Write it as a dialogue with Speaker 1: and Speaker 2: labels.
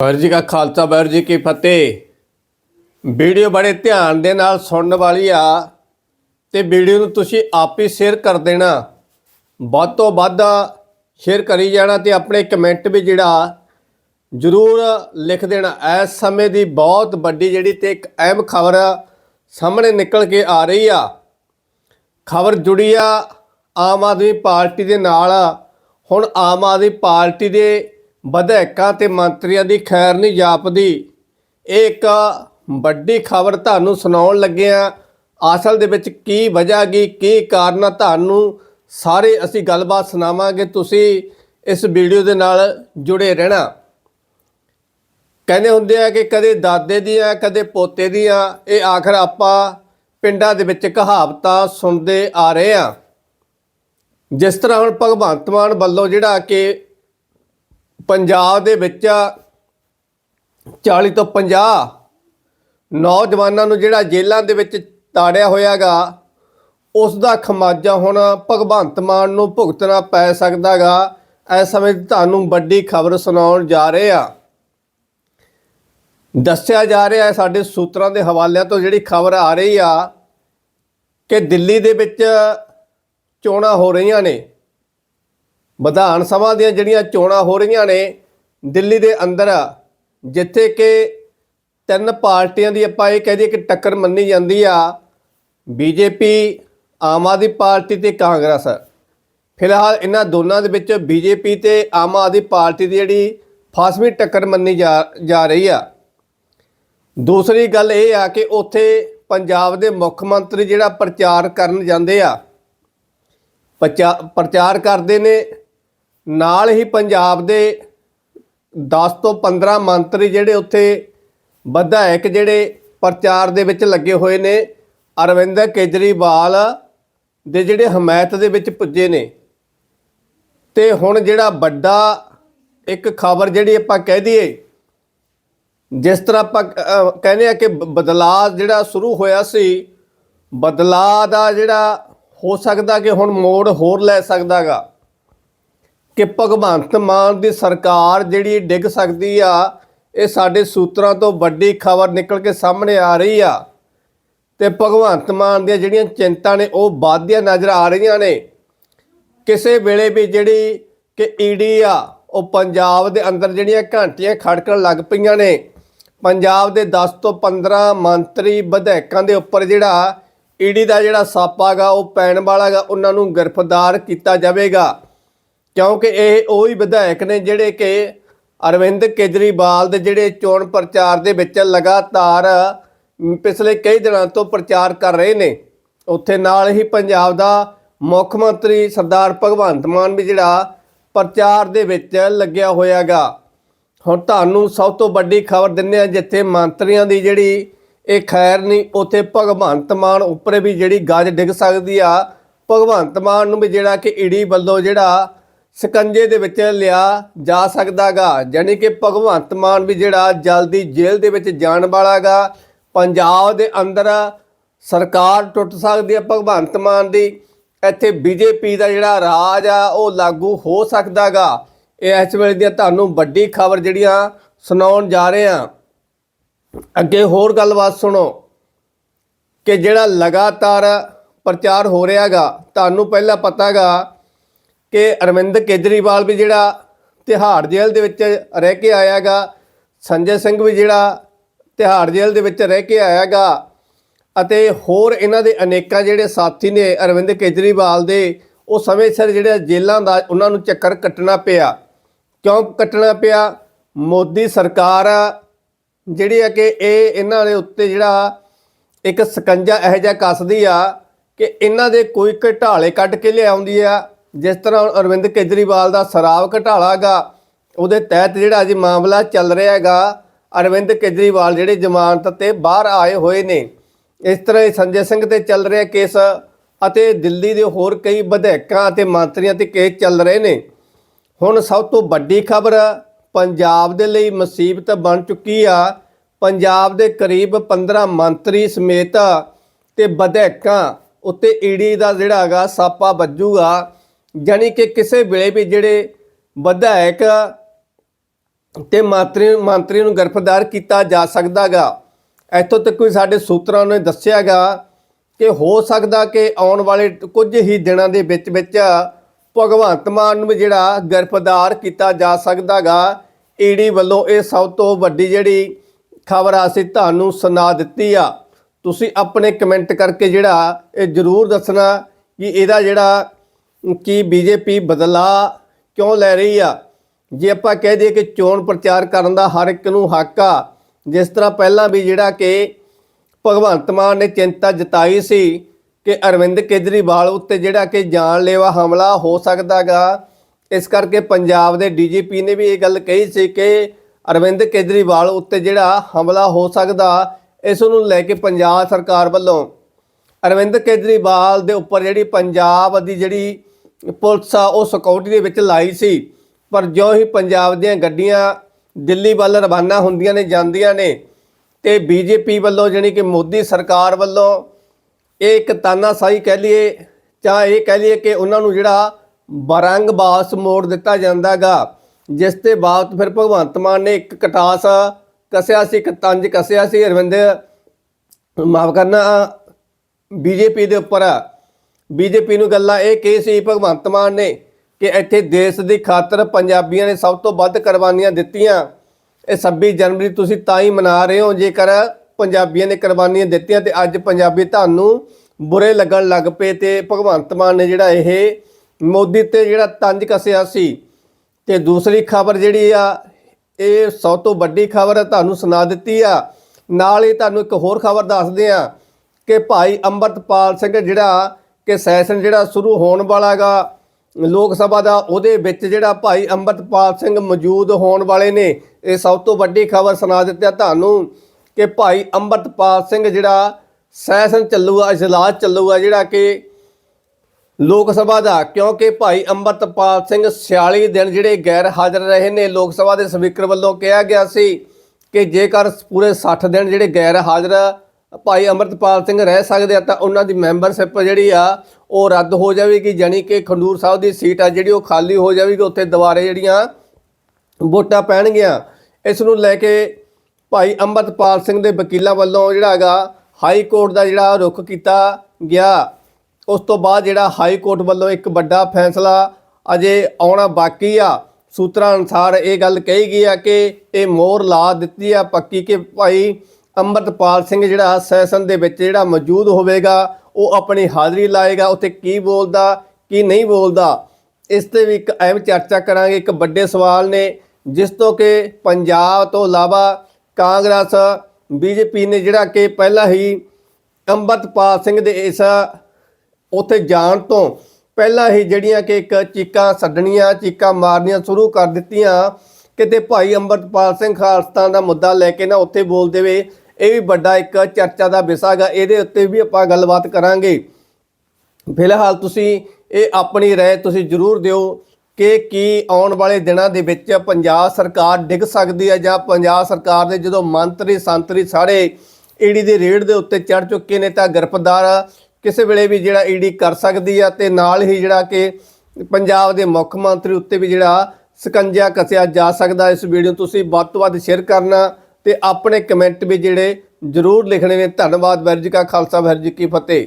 Speaker 1: ਵਾਹਿਗੁਰੂ ਜੀ ਕਾ ਖਾਲਸਾ, ਵਾਹਿਗੁਰੂ ਜੀ ਕੀ ਫਤਿਹ। ਵੀਡੀਓ ਬੜੇ ਧਿਆਨ ਦੇ ਨਾਲ ਸੁਣਨ ਵਾਲੀ ਆ ਤੇ ਵੀਡੀਓ ਨੂੰ ਤੁਸੀਂ ਆਪ ਹੀ ਸ਼ੇਅਰ ਕਰ ਦੇਣਾ। ਵੱਧ ਤੋਂ ਵੱਧ ਸ਼ੇਅਰ ਕਰੀ ਜਾਣਾ ਤੇ ਆਪਣੇ ਕਮੈਂਟ ਵੀ ਜਿਹੜਾ ਜ਼ਰੂਰ ਲਿਖ ਦੇਣਾ। ਇਸ ਸਮੇਂ ਦੀ ਬਹੁਤ ਵੱਡੀ ਜਿਹੜੀ ਤੇ ਇੱਕ ਅਹਿਮ ਖਬਰ ਸਾਹਮਣੇ ਨਿਕਲ ਕੇ ਆ ਰਹੀ ਆ। ਖਬਰ ਜੁੜੀ ਆ ਆਮ ਆਦਮੀ ਪਾਰਟੀ ਦੇ ਨਾਲ। ਹੁਣ ਆਮ ਆਦਮੀ ਪਾਰਟੀ ਦੇ ਵਿਧਾਇਕਾਂ ਤੇ ਮੰਤਰੀਆਂ ਦੀ ਖੈਰ ਨਹੀਂ ਜਾਪਦੀ। ਇਹ ਇੱਕ ਵੱਡੀ ਖਬਰ ਤੁਹਾਨੂੰ ਸੁਣਾਉਣ ਲੱਗੇ ਆ ਅਸਲ ਦੇ ਵਿੱਚ ਕੀ ਵਜ੍ਹਾ ਗਈ, ਕੀ ਕਾਰਨ ਆ, ਤੁਹਾਨੂੰ ਸਾਰੇ ਅਸੀਂ ਗੱਲਬਾਤ ਸੁਣਾਵਾਂਗੇ। ਤੁਸੀਂ ਇਸ ਵੀਡੀਓ ਦੇ ਨਾਲ ਜੁੜੇ ਰਹਿਣਾ। ਕਹਿੰਦੇ ਹੁੰਦੇ ਆ ਕਿ ਕਦੇ ਦਾਦੇ ਦੀਆਂ, ਕਦੇ ਪੋਤੇ ਦੀਆਂ, ਇਹ ਆਖਰ ਆਪਾਂ ਪਿੰਡਾਂ ਦੇ ਵਿੱਚ ਕਹਾਵਤਾਂ ਸੁਣਦੇ ਆ ਰਹੇ ਆ ਜਿਸ ਤਰ੍ਹਾਂ ਹੁਣ ਭਗਵੰਤ ਮਾਨ ਵੱਲੋਂ ਜਿਹੜਾ ਕਿ ਪੰਜਾਬ ਦੇ ਵਿੱਚ 40 ਤੋਂ 50 ਨੌਜਵਾਨਾਂ ਨੂੰ ਜਿਹੜਾ ਜੇਲ੍ਹਾਂ ਦੇ ਵਿੱਚ ਤਾੜਿਆ ਹੋਇਆਗਾ ਉਸ ਦਾ ਖਮਾਜਾ ਹੁਣ ਭਗਵੰਤ ਮਾਨ ਨੂੰ ਭੁਗਤਣਾ ਪੈ ਸਕਦਾਗਾ। ਇਸ ਸਮੇਂ ਤੁਹਾਨੂੰ ਵੱਡੀ ਖਬਰ ਸੁਣਾਉਣ ਜਾ ਰਹੇ ਆ ਦੱਸਿਆ ਜਾ ਰਿਹਾ ਹੈ ਸਾਡੇ ਸੂਤਰਾਂ ਦੇ ਹਵਾਲਿਆਂ ਤੋਂ ਜਿਹੜੀ ਖਬਰ ਆ ਰਹੀ ਆ ਕਿ ਦਿੱਲੀ ਦੇ ਵਿੱਚ ਚੋਣਾਂ ਹੋ ਰਹੀਆਂ ਨੇ। ਵਿਧਾਨ ਸਭਾ ਦੀਆਂ ਜਿਹੜੀਆਂ ਚੋਣਾਂ ਹੋ ਰਹੀਆਂ ਨੇ, ਦਿੱਲੀ ਦੇ ਅੰਦਰ, ਜਿੱਥੇ ਕਿ ਤਿੰਨ ਪਾਰਟੀਆਂ ਦੀ ਆਪਾਂ ਇਹ ਕਹਦੇ ਕਿ ਟੱਕਰ ਮੰਨੀ ਜਾਂਦੀ ਆ, ਬੀਜੇਪੀ, ਆਮ ਆਦਮੀ ਪਾਰਟੀ ਤੇ ਕਾਂਗਰਸ। ਫਿਲਹਾਲ ਇਹਨਾਂ ਦੋਨਾਂ ਦੇ ਵਿੱਚ ਬੀਜੇਪੀ ਤੇ ਆਮ ਆਦਮੀ ਪਾਰਟੀ ਦੀ ਜਿਹੜੀ ਫਾਸਵੀਂ ਟੱਕਰ ਮੰਨੀ ਜਾ ਜਾ ਰਹੀ ਆ। ਦੂਸਰੀ ਗੱਲ ਇਹ ਆ ਕਿ ਉੱਥੇ ਪੰਜਾਬ ਦੇ ਮੁੱਖ ਮੰਤਰੀ ਜਿਹੜਾ ਪ੍ਰਚਾਰ ਕਰਨ ਜਾਂਦੇ ਆ, ਪ੍ਰਚਾ- ਪ੍ਰਚਾਰ ਕਰਦੇ ਨੇ ਨਾਲ ਹੀ ਪੰਜਾਬ ਦੇ 10 ਤੋਂ 15 ਮੰਤਰੀ ਜਿਹੜੇ ਉੱਥੇ ਵਿਧਾਇਕ ਜਿਹੜੇ ਪ੍ਰਚਾਰ ਦੇ ਵਿੱਚ ਲੱਗੇ ਹੋਏ ਨੇ, ਅਰਵਿੰਦ ਕੇਜਰੀਵਾਲ ਦੇ ਜਿਹੜੇ ਹਮਾਇਤ ਦੇ ਵਿੱਚ ਪੁੱਜੇ ਨੇ। ਤੇ ਹੁਣ ਜਿਹੜਾ ਵੱਡਾ ਇੱਕ ਖਬਰ ਜਿਹੜੀ ਆਪਾਂ ਕਹਿ ਦਈਏ, ਜਿਸ ਤਰ੍ਹਾਂ ਆਪਾਂ ਕਹਿੰਦੇ ਆ ਕਿ ਬਦਲਾਅ ਜਿਹੜਾ ਸ਼ੁਰੂ ਹੋਇਆ ਸੀ, ਬਦਲਾਅ ਦਾ ਜਿਹੜਾ ਹੋ ਸਕਦਾ ਕਿ ਹੁਣ ਮੋੜ ਹੋਰ ਲੈ ਸਕਦਾਗਾ ਕਿ ਭਗਵੰਤ ਮਾਨ ਦੀ ਸਰਕਾਰ ਜਿਹੜੀ ਡਿੱਗ ਸਕਦੀ ਆ, ਇਹ ਸਾਡੇ ਸੂਤਰਾਂ ਤੋਂ ਵੱਡੀ ਖਬਰ ਨਿਕਲ ਕੇ ਸਾਹਮਣੇ ਆ ਰਹੀ ਆ। ਤੇ ਭਗਵੰਤ ਮਾਨ ਦੀਆਂ ਜਿਹੜੀਆਂ ਚਿੰਤਾ ਨੇ, ਉਹ ਵੱਧਦੀਆਂ ਨਜ਼ਰ ਆ ਰਹੀਆਂ ਨੇ। ਕਿਸੇ ਵੇਲੇ ਵੀ ਜਿਹੜੀ ਕਿ ਈਡੀ ਆ, ਉਹ ਪੰਜਾਬ ਦੇ ਅੰਦਰ ਜਿਹੜੀਆਂ ਘੰਟੀਆਂ ਖੜਕਣ ਲੱਗ ਪਈਆਂ ਨੇ। ਪੰਜਾਬ ਦੇ 10 ਤੋਂ 15 ਮੰਤਰੀ ਵਿਧਾਇਕਾਂ ਦੇ ਉੱਪਰ ਜਿਹੜਾ ਈਡੀ ਦਾ ਜਿਹੜਾ ਸਾਪਾਗਾ ਉਹ ਪੈਣ ਵਾਲਾਗਾ ਉਹਨਾਂ ਨੂੰ ਗ੍ਰਿਫਤਾਰ ਕੀਤਾ ਜਾਵੇਗਾ। ਕਿਉਂਕਿ ਇਹ ਉਹੀ ਵਿਧਾਇਕ ਨੇ ਜਿਹੜੇ ਕਿ ਅਰਵਿੰਦ ਕੇਜਰੀਵਾਲ ਦੇ ਜਿਹੜੇ ਚੋਣ ਪ੍ਰਚਾਰ ਦੇ ਵਿੱਚ ਲਗਾਤਾਰ ਪਿਛਲੇ ਕਈ ਦਿਨਾਂ ਤੋਂ ਪ੍ਰਚਾਰ ਕਰ ਰਹੇ ਨੇ। ਉੱਥੇ ਨਾਲ ਹੀ ਪੰਜਾਬ ਦਾ ਮੁੱਖ ਮੰਤਰੀ ਸਰਦਾਰ ਭਗਵੰਤ ਮਾਨ ਵੀ ਜਿਹੜਾ ਪ੍ਰਚਾਰ ਦੇ ਵਿੱਚ ਲੱਗਿਆ ਹੋਇਆਗਾ ਹੁਣ ਤੁਹਾਨੂੰ ਸਭ ਤੋਂ ਵੱਡੀ ਖਬਰ ਦਿੰਨੇ ਆ ਜਿੱਥੇ ਮੰਤਰੀਆਂ ਦੀ ਜਿਹੜੀ ਇਹ ਖੈਰ ਨਹੀਂ, ਉੱਥੇ ਭਗਵੰਤ ਮਾਨ ਉੱਪਰ ਵੀ ਜਿਹੜੀ ਗੱਜ ਡਿੱਗ ਸਕਦੀ ਆ। ਭਗਵੰਤ ਮਾਨ ਨੂੰ ਵੀ ਜਿਹੜਾ ਕਿ ਈਡੀ ਵੱਲੋਂ ਜਿਹੜਾ ਸਕੰਜੇ ਦੇ ਵਿੱਚ ਲਿਆ ਜਾ ਸਕਦਾਗਾ, ਯਾਨੀ ਕਿ ਭਗਵੰਤ ਮਾਨ ਵੀ ਜਿਹੜਾ ਜਲਦੀ ਜੇਲ੍ਹ ਦੇ ਵਿੱਚ ਜਾਣ ਵਾਲਾਗਾ। ਪੰਜਾਬ ਦੇ ਅੰਦਰ ਸਰਕਾਰ ਟੁੱਟ ਸਕਦੀ ਹੈ ਭਗਵੰਤ ਮਾਨ ਦੀ। ਇੱਥੇ ਬੀਜੇਪੀ ਦਾ ਜਿਹੜਾ ਰਾਜ ਆ, ਉਹ ਲਾਗੂ ਹੋ ਸਕਦਾਗਾ। ਇਹ ਇਸ ਵੇਲੇ ਦੀਆਂ ਤੁਹਾਨੂੰ ਵੱਡੀ ਖਬਰ ਜਿਹੜੀਆਂ ਸੁਣਾਉਣ ਜਾ ਰਹੇ ਆ ਅੱਗੇ ਹੋਰ ਗੱਲਬਾਤ ਸੁਣੋ ਕਿ ਜਿਹੜਾ ਲਗਾਤਾਰ ਪ੍ਰਚਾਰ ਹੋ ਰਿਹਾਗਾ, ਤੁਹਾਨੂੰ ਪਹਿਲਾਂ ਪਤਾਗਾ ਕਿ ਅਰਵਿੰਦ ਕੇਜਰੀਵਾਲ ਵੀ ਜਿਹੜਾ ਤਿਹਾੜ ਜੇਲ੍ਹ ਦੇ ਵਿੱਚ ਰਹਿ ਕੇ ਆਇਆਗਾ ਸੰਜੇ ਸਿੰਘ ਵੀ ਜਿਹੜਾ ਤਿਹਾੜ ਜੇਲ੍ਹ ਦੇ ਵਿੱਚ ਰਹਿ ਕੇ ਆਇਆਗਾ ਅਤੇ ਹੋਰ ਇਹਨਾਂ ਦੇ ਅਨੇਕਾਂ ਜਿਹੜੇ ਸਾਥੀ ਨੇ ਅਰਵਿੰਦ ਕੇਜਰੀਵਾਲ ਦੇ, ਉਹ ਸਮੇਂ ਸਿਰ ਜਿਹੜੇ ਜੇਲ੍ਹਾਂ ਦਾ ਉਹਨਾਂ ਨੂੰ ਚੱਕਰ ਕੱਟਣਾ ਪਿਆ। ਕਿਉਂ ਕੱਟਣਾ ਪਿਆ? ਮੋਦੀ ਸਰਕਾਰ ਜਿਹੜੀ ਆ ਕਿ ਇਹ ਇਹਨਾਂ ਦੇ ਉੱਤੇ ਜਿਹੜਾ ਇੱਕ ਸਕੰਜਾ ਇਹੋ ਜਿਹਾ ਕੱਸਦੀ ਆ ਕਿ ਇਹਨਾਂ ਦੇ ਕੋਈ ਘਟਾਲੇ ਕੱਢ ਕੇ ਲਿਆਉਂਦੀ ਆ। ਜਿਸ ਤਰ੍ਹਾਂ ਹੁਣ ਅਰਵਿੰਦ ਕੇਜਰੀਵਾਲ ਦਾ ਸ਼ਰਾਬ ਘਟਾਲਾਗਾ, ਉਹਦੇ ਤਹਿਤ ਜਿਹੜਾ ਅਜੇ ਮਾਮਲਾ ਚੱਲ ਰਿਹਾ ਹੈਗਾ, ਅਰਵਿੰਦ ਕੇਜਰੀਵਾਲ ਜਿਹੜੇ ਜ਼ਮਾਨਤ ਤੇ ਬਾਹਰ ਆਏ ਹੋਏ ਨੇ, ਇਸ ਤਰ੍ਹਾਂ ਹੀ ਸੰਜੇ ਸਿੰਘ ਤੇ ਚੱਲ ਰਿਹਾ ਕੇਸ ਅਤੇ ਦਿੱਲੀ ਦੇ ਹੋਰ ਕਈ ਵਿਧਾਇਕਾਂ ਅਤੇ ਮੰਤਰੀਆਂ ਤੇ ਕੇਸ ਚੱਲ ਰਹੇ ਨੇ। ਹੁਣ ਸਭ ਤੋਂ ਵੱਡੀ ਖਬਰ, ਪੰਜਾਬ ਦੇ ਲਈ ਮੁਸੀਬਤ ਬਣ ਚੁੱਕੀ ਆ। ਪੰਜਾਬ ਦੇ ਕਰੀਬ 15 ਮੰਤਰੀ ਸਮੇਤ ਤੇ ਵਿਧਾਇਕਾਂ ਉੱਤੇ ਈਡੀ ਦਾ ਜਿਹੜਾ ਹੈਗਾ ਸਾਪਾ ਵੱਜੂਗਾ। ਯਾਨੀ ਕਿ ਕਿਸੇ ਵੇਲੇ ਵੀ ਜਿਹੜੇ ਵਿਧਾਇਕ ਤੇ ਮੰਤਰੀ ਮੰਤਰੀ ਨੂੰ ਗ੍ਰਿਫਤਾਰ ਕੀਤਾ ਜਾ ਸਕਦਾਗਾ। ਇੱਥੋਂ ਤੱਕ ਵੀ ਸਾਡੇ ਸੂਤਰਾਂ ਨੇ ਦੱਸਿਆਗਾ ਕਿ ਹੋ ਸਕਦਾ ਕਿ ਆਉਣ ਵਾਲੇ ਕੁਝ ਹੀ ਦਿਨਾਂ ਦੇ ਵਿੱਚ ਵਿੱਚ ਭਗਵੰਤ ਮਾਨ ਨੂੰ ਵੀ ਜਿਹੜਾ ਗ੍ਰਿਫਤਾਰ ਕੀਤਾ ਜਾ ਸਕਦਾਗਾ। ਈਡੀ ਵੱਲੋਂ ਇਹ ਸਭ ਤੋਂ ਵੱਡੀ ਜਿਹੜੀ ਖਬਰ ਆ ਸੀ ਤੁਹਾਨੂੰ ਸੁਣਾ ਦਿੱਤੀ ਆ। ਤੁਸੀਂ ਆਪਣੇ ਕਮੈਂਟ ਕਰਕੇ ਜਿਹੜਾ ਇਹ ਜ਼ਰੂਰ ਦੱਸਣਾ ਕਿ ਇਹਦਾ ਜਿਹੜਾ ਕੀ ਬੀਜੇਪੀ ਬਦਲਾ ਕਿਉਂ ਲੈ ਰਹੀ ਆ? ਜੇ ਆਪਾਂ ਕਹਿ ਦਈਏ ਕਿ ਚੋਣ ਪ੍ਰਚਾਰ ਕਰਨ ਦਾ ਹਰ ਇੱਕ ਨੂੰ ਹੱਕ ਆ, ਜਿਸ ਤਰ੍ਹਾਂ ਪਹਿਲਾਂ ਵੀ ਜਿਹੜਾ ਕਿ ਭਗਵੰਤ ਮਾਨ ਨੇ ਚਿੰਤਾ ਜਤਾਈ ਸੀ ਕਿ ਅਰਵਿੰਦ ਕੇਜਰੀਵਾਲ ਉੱਤੇ ਜਿਹੜਾ ਕਿ ਜਾਨਲੇਵਾ ਹਮਲਾ ਹੋ ਸਕਦਾਗਾ, ਇਸ ਕਰਕੇ ਪੰਜਾਬ ਦੇ ਡੀਜੀਪੀ ਨੇ ਵੀ ਇਹ ਗੱਲ ਕਹੀ ਸੀ ਕਿ ਅਰਵਿੰਦ ਕੇਜਰੀਵਾਲ ਉੱਤੇ ਜਿਹੜਾ ਹਮਲਾ ਹੋ ਸਕਦਾ, ਇਸ ਨੂੰ ਲੈ ਕੇ ਪੰਜਾਬ ਸਰਕਾਰ ਵੱਲੋਂ ਅਰਵਿੰਦ ਕੇਜਰੀਵਾਲ ਦੇ ਉੱਪਰ ਜਿਹੜੀ ਪੰਜਾਬ ਦੀ ਜਿਹੜੀ ਪੁਲਿਸ ਆ, ਉਹ ਸਿਕਿਉਰਿਟੀ ਦੇ ਵਿੱਚ ਲਾਈ ਸੀ। ਪਰ ਜਿਉਂ ਹੀ ਪੰਜਾਬ ਦੀਆਂ ਗੱਡੀਆਂ ਦਿੱਲੀ ਵੱਲ ਰਵਾਨਾ ਹੁੰਦੀਆਂ ਨੇ, ਜਾਂਦੀਆਂ ਨੇ, ਤੇ ਬੀਜੇਪੀ ਵੱਲੋਂ ਜਾਣੀ ਕਿ ਮੋਦੀ ਸਰਕਾਰ ਵੱਲੋਂ ਇਹ ਇੱਕ ਤਾਨਾਸ਼ਾਹੀ ਕਹਿ ਲਈਏ ਜਾਂ ਇਹ ਕਹਿ ਲਈਏ ਕਿ ਉਹਨਾਂ ਨੂੰ ਜਿਹੜਾ ਬਰੰਗ ਬਾਸ ਮੋੜ ਦਿੱਤਾ ਜਾਂਦਾਗਾ, ਜਿਸ ਤੇ ਬਾਅਦ ਫਿਰ ਭਗਵੰਤ ਮਾਨ ਨੇ ਇੱਕ ਕਟਾਸ ਕਸਿਆ ਸੀ, ਇੱਕ ਤੰਜ ਕਸਿਆ ਸੀ। ਅਰਵਿੰਦ, ਮਾਫ ਕਰਨਾ ਬੀਜੇਪੀ ਦੇ ਉੱਪਰ ਬੀਜੇਪੀ ਨੂੰ ਗੱਲਾਂ ਇਹ ਕਹੀ ਸੀ ਭਗਵੰਤ ਮਾਨ ਨੇ ਕਿ ਇੱਥੇ ਦੇਸ਼ ਦੀ ਖਾਤਰ ਪੰਜਾਬੀਆਂ ਨੇ ਸਭ ਤੋਂ ਵੱਧ ਕੁਰਬਾਨੀਆਂ ਦਿੱਤੀਆਂ। ਇਹ 26 ਜਨਵਰੀ ਤੁਸੀਂ ਤਾਂ ਹੀ ਮਨਾ ਰਹੇ ਹੋ, ਜੇਕਰ ਪੰਜਾਬੀਆਂ ਨੇ ਕੁਰਬਾਨੀਆਂ ਦਿੱਤੀਆਂ ਤੇ ਅੱਜ ਪੰਜਾਬੀ ਤੁਹਾਨੂੰ ਬੁਰੇ ਲੱਗਣ ਲੱਗ ਪਏ ਤੇ ਭਗਵੰਤ ਮਾਨ ਨੇ ਜਿਹੜਾ ਇਹ ਮੋਦੀ ਤੇ ਜਿਹੜਾ ਤੰਜ ਕਸਿਆ ਸੀ। ਤੇ ਦੂਸਰੀ ਖਬਰ ਜਿਹੜੀ ਆ, ਇਹ ਸਭ ਤੋਂ ਵੱਡੀ ਖਬਰ ਤੁਹਾਨੂੰ ਸੁਣਾ ਦਿੱਤੀ ਆ। ਨਾਲ ਹੀ ਤੁਹਾਨੂੰ ਇੱਕ ਹੋਰ ਖਬਰ ਦੱਸਦੇ ਆ ਕਿ ਭਾਈ ਅੰਮ੍ਰਿਤਪਾਲ ਸਿੰਘ ਜਿਹੜਾ ਕਿ ਸੈਸ਼ਨ ਜਿਹੜਾ ਸ਼ੁਰੂ ਹੋਣ ਵਾਲਾਗਾ ਲੋਕ ਸਭਾ ਦਾ, ਉਹਦੇ ਵਿੱਚ ਜਿਹੜਾ ਭਾਈ ਅੰਮ੍ਰਿਤਪਾਲ ਸਿੰਘ ਮੌਜੂਦ ਹੋਣ ਵਾਲੇ ਨੇ, ਇਹ ਸਭ ਤੋਂ ਵੱਡੀ ਖਬਰ ਸੁਣਾ ਦਿੱਤੀ ਤੁਹਾਨੂੰ ਕਿ ਭਾਈ ਅੰਮ੍ਰਿਤਪਾਲ ਸਿੰਘ ਜਿਹੜਾ ਸੈਸ਼ਨ ਚੱਲੂਗਾ, ਇਜਲਾਸ ਚੱਲੂਗਾ ਜਿਹੜਾ ਕਿ ਲੋਕ ਸਭਾ ਦਾ, ਕਿਉਂਕਿ ਭਾਈ ਅੰਮ੍ਰਿਤਪਾਲ ਸਿੰਘ 46 ਦਿਨ ਜਿਹੜੇ ਗੈਰ ਹਾਜ਼ਰ ਰਹੇ ਨੇ, ਲੋਕ ਸਭਾ ਦੇ ਸਪੀਕਰ ਵੱਲੋਂ ਕਿਹਾ ਗਿਆ ਸੀ ਕਿ ਜੇਕਰ ਪੂਰੇ 60 ਦਿਨ ਜਿਹੜੇ ਗੈਰ ਹਾਜ਼ਰ ਭਾਈ ਅੰਮ੍ਰਿਤਪਾਲ ਸਿੰਘ ਰਹਿ ਸਕਦੇ ਆ ਤਾਂ ਉਹਨਾਂ ਦੀ ਮੈਂਬਰਸ਼ਿਪ ਜਿਹੜੀ ਆ ਉਹ ਰੱਦ ਹੋ ਜਾਵੇਗੀ, ਜਾਣੀ ਕਿ ਖੰਡੂਰ ਸਾਹਿਬ ਦੀ ਸੀਟ ਆ ਜਿਹੜੀ ਉਹ ਖਾਲੀ ਹੋ ਜਾਵੇਗੀ, ਉੱਥੇ ਦੁਬਾਰੇ ਜਿਹੜੀਆਂ ਵੋਟਾਂ ਪੈਣਗੀਆਂ। ਇਸ ਨੂੰ ਲੈ ਕੇ ਭਾਈ ਅੰਮ੍ਰਿਤਪਾਲ ਸਿੰਘ ਦੇ ਵਕੀਲਾਂ ਵੱਲੋਂ ਜਿਹੜਾ ਹੈਗਾ ਹਾਈ ਕੋਰਟ ਦਾ ਜਿਹੜਾ ਰੁਖ ਕੀਤਾ ਗਿਆ। ਉਸ ਤੋਂ ਬਾਅਦ ਜਿਹੜਾ ਹਾਈ ਕੋਰਟ ਵੱਲੋਂ ਇੱਕ ਵੱਡਾ ਫੈਸਲਾ ਅਜੇ ਆਉਣਾ ਬਾਕੀ ਆ। ਸੂਤਰਾਂ ਅਨੁਸਾਰ ਇਹ ਗੱਲ ਕਹੀ ਗਈ ਆ ਕਿ ਇਹ ਮੋਹਰ ਲਾ ਦਿੱਤੀ ਆ ਪੱਕੀ ਕਿ ਭਾਈ ਅੰਮ੍ਰਿਤਪਾਲ ਸਿੰਘ ਜਿਹੜਾ ਸੈਸ਼ਨ ਦੇ ਵਿੱਚ ਜਿਹੜਾ ਮੌਜੂਦ ਹੋਵੇਗਾ, ਉਹ ਆਪਣੀ ਹਾਜ਼ਰੀ ਲਾਏਗਾ, ਉੱਥੇ ਕੀ ਬੋਲਦਾ, ਕੀ ਨਹੀਂ ਬੋਲਦਾ, ਇਸ ਤੇ ਵੀ ਇੱਕ ਅਹਿਮ ਚਰਚਾ ਕਰਾਂਗੇ। ਇੱਕ ਵੱਡੇ ਸਵਾਲ ਨੇ, ਜਿਸ ਤੋਂ ਕਿ ਪੰਜਾਬ ਤੋਂ ਇਲਾਵਾ ਕਾਂਗਰਸ, ਬੀਜੇਪੀ ਨੇ ਜਿਹੜਾ ਕਿ ਪਹਿਲਾਂ ਹੀ ਅੰਮ੍ਰਿਤਪਾਲ ਸਿੰਘ ਦੇ ਇਸ ਉੱਥੇ ਜਾਣ ਤੋਂ ਪਹਿਲਾਂ ਹੀ ਜਿਹੜੀਆਂ ਕਿ ਇੱਕ ਚੀਕਾਂ ਛੱਡਣੀਆਂ ਚੀਕਾਂ ਮਾਰਨੀਆਂ ਸ਼ੁਰੂ ਕਰ ਦਿੱਤੀਆਂ। ਕਿਤੇ ਭਾਈ ਅੰਮ੍ਰਿਤਪਾਲ ਸਿੰਘ ਖਾਲਸਾ ਦਾ ਮੁੱਦਾ ਲੈ ਕੇ ਨਾ ਉੱਥੇ ਬੋਲ ਦੇਵੇ ਇਹ ਵੀ ਵੱਡਾ ਇੱਕ ਚਰਚਾ ਦਾ ਵਿਸ਼ਾ ਹੈਗਾ, ਇਹਦੇ ਉੱਤੇ ਵੀ ਆਪਾਂ ਗੱਲਬਾਤ ਕਰਾਂਗੇ। ਫਿਲਹਾਲ ਤੁਸੀਂ ਇਹ ਆਪਣੀ ਰਾਏ ਤੁਸੀਂ ਜਰੂਰ ਦਿਓ ਕਿ ਕੀ ਆਉਣ ਵਾਲੇ ਦਿਨਾਂ ਦੇ ਵਿੱਚ ਪੰਜਾਬ ਸਰਕਾਰ ਡਿੱਗ ਸਕਦੀ ਹੈ ਜਾਂ ਪੰਜਾਬ ਸਰਕਾਰ ਦੇ ਜਦੋਂ ਮੰਤਰੀ ਸੰਤਰੀ ਸਾਰੇ ਈਡੀ ਦੇ ਰੇਡ ਦੇ ਉੱਤੇ ਚੜ ਚੁੱਕੇ ਨੇ ਤਾਂ ਗ੍ਰਿਫਤਾਰ ਕਿਸੇ ਵੇਲੇ ਵੀ ਜਿਹੜਾ ਈਡੀ ਕਰ ਸਕਦੀ ਆ ਤੇ ਨਾਲ ਹੀ ਜਿਹੜਾ ਕਿ ਪੰਜਾਬ ਦੇ ਮੁੱਖ ਮੰਤਰੀ ਉੱਤੇ ਵੀ ਜਿਹੜਾ ਸਕੰਜਾ ਕੱਸਿਆ ਜਾ ਸਕਦਾ। ਇਸ ਵੀਡੀਓ ਨੂੰ ਤੁਸੀਂ ਵੱਧ ਤੋਂ ਵੱਧ ਸ਼ੇਅਰ ਕਰਨਾ। ਤੇ ਆਪਣੇ ਕਮੈਂਟ ਵੀ ਜਿਹੜੇ ਜਰੂਰ ਲਿਖਣੇ ਨੇ। ਧੰਨਵਾਦ ਵੈਰ ਜੀ ਕਾ ਖਾਲਸਾ ਵੈਰ ਜੀ ਕੀ ਫਤਿਹ।